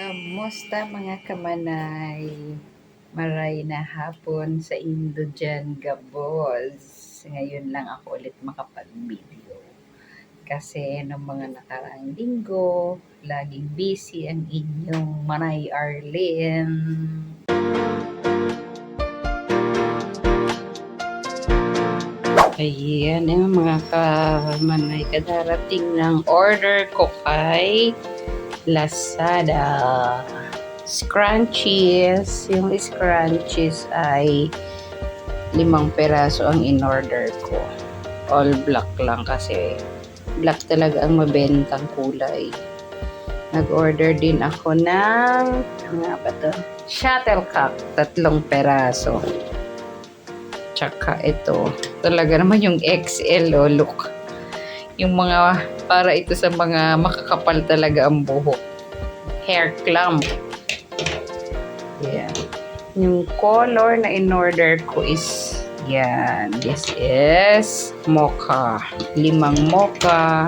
Kamusta mga kamanay? Maray na hapon sa Indo dyan, gabos. Ngayon lang ako ulit makapag-video. Kasi noong mga nakaraang linggo, laging busy ang inyong Manay Arlene. Ayan, yung mga kamanay, kadarating ng order ko kay Lazada. Scrunchies. Yung scrunchies ay limang peraso ang in-order ko. All black lang kasi black talaga ang mabentang kulay. Nag-order din ako ng ano nga ba to? Shuttlecock. Tatlong peraso. Tsaka ito. Talaga naman yung XL oh, look. Yung mga para ito sa mga makakapal talaga ang buhok. Hair clamp. Yan. Yung color na in-order ko is yan. This is mocha. Limang mocha.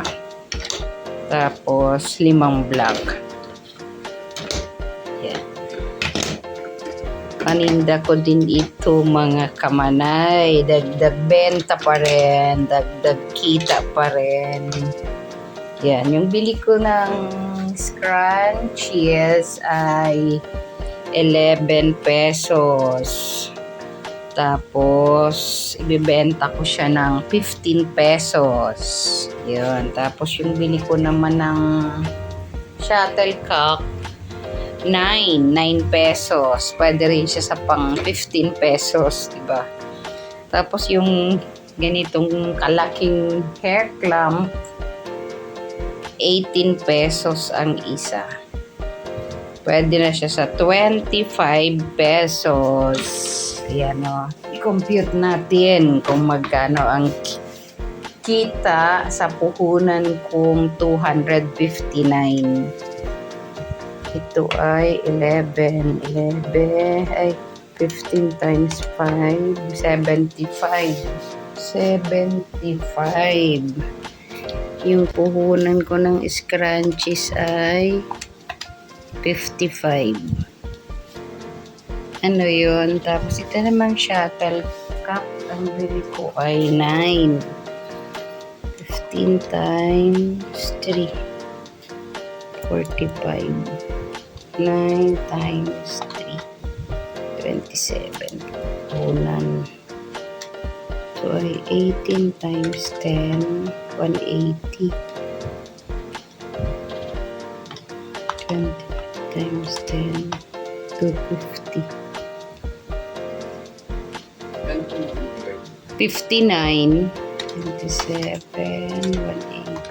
Tapos limang black. Yan. Paninda ko din ito mga kamanay. Dagdag benta pa rin. Dagdag kita pa rin. Yan. Yung bili ko ng scrunchies ay 11 pesos. Tapos, ibibenta ko siya ng 15 pesos. Yun. Tapos, yung bili ko naman ng shuttlecock, 9. 9 pesos. Pwede rin siya sa pang 15 pesos, ba? Tapos, yung ganitong kalaking hair clamp, 18 pesos ang isa. Pwede na siya sa 25 pesos. Ayan o. I-compute natin kung magkano ang ki- kita sa puhunan kong 259. Ito ay 11. 11 ay 15 times 5. 75. 75. Yung puhunan ko ng scrunchies ay 55. Ano yun? Tapos ito namang shuttle cup. Ang bili ko ay 9. 15 times 3. 45. 9 times 3. 27. Punan. So ay 18 times 10. 180. 250. 59, 27, 180.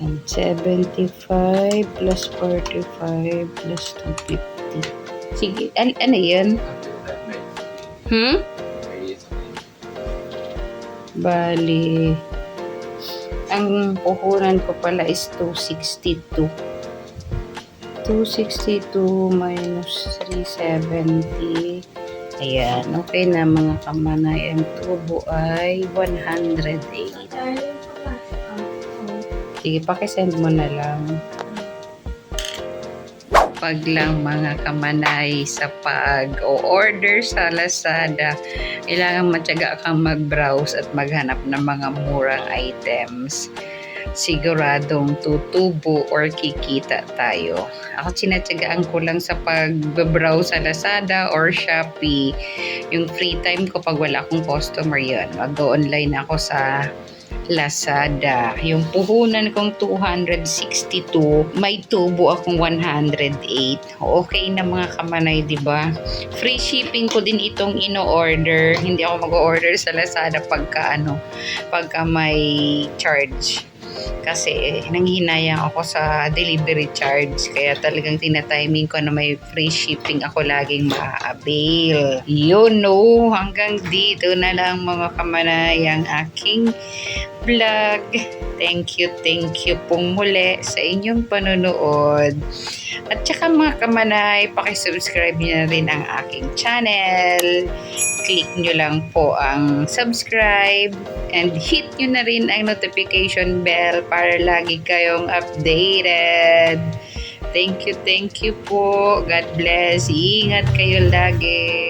And 75 plus 45 plus 250. Sige, an ano yun? Hmm? Bali, ang puhunan ko pala is 262. 262 minus 370. Ayan, okay na mga kamanay. Ang tubo ay 108. Sige, pakisend mo na lang. Pag lang mga kamanay sa pag-order sa Lazada, kailangan matyaga kang mag-browse at maghanap ng mga murang items. Siguradong tutubo or kikita tayo. Ako sinatyagaan ko lang sa pag-browse sa Lazada or Shopee. Yung free time ko pag wala akong customer yun. Mag-online ako sa Lazada. Yung puhunan kong 262, may tubo akong 108. Okay na mga kamanay, di ba? Free shipping ko din itong ino-order. Hindi ako mag-order sa Lazada pagka ano, pagka may charge. kasi nanghihinayang ako sa delivery charge kaya talagang tinatiming ko na may free shipping ako laging ma-avail. Yun no, hanggang dito na lang mga kamanay ang aking vlog. Thank you, thank you pong muli sa inyong panonood. At saka mga kamanay, pakisubscribe nyo na rin ang aking channel. Click nyo lang po ang subscribe and hit nyo na rin ang notification bell para lagi kayong updated. Thank you, thank you po. God bless. Ingat kayo lagi.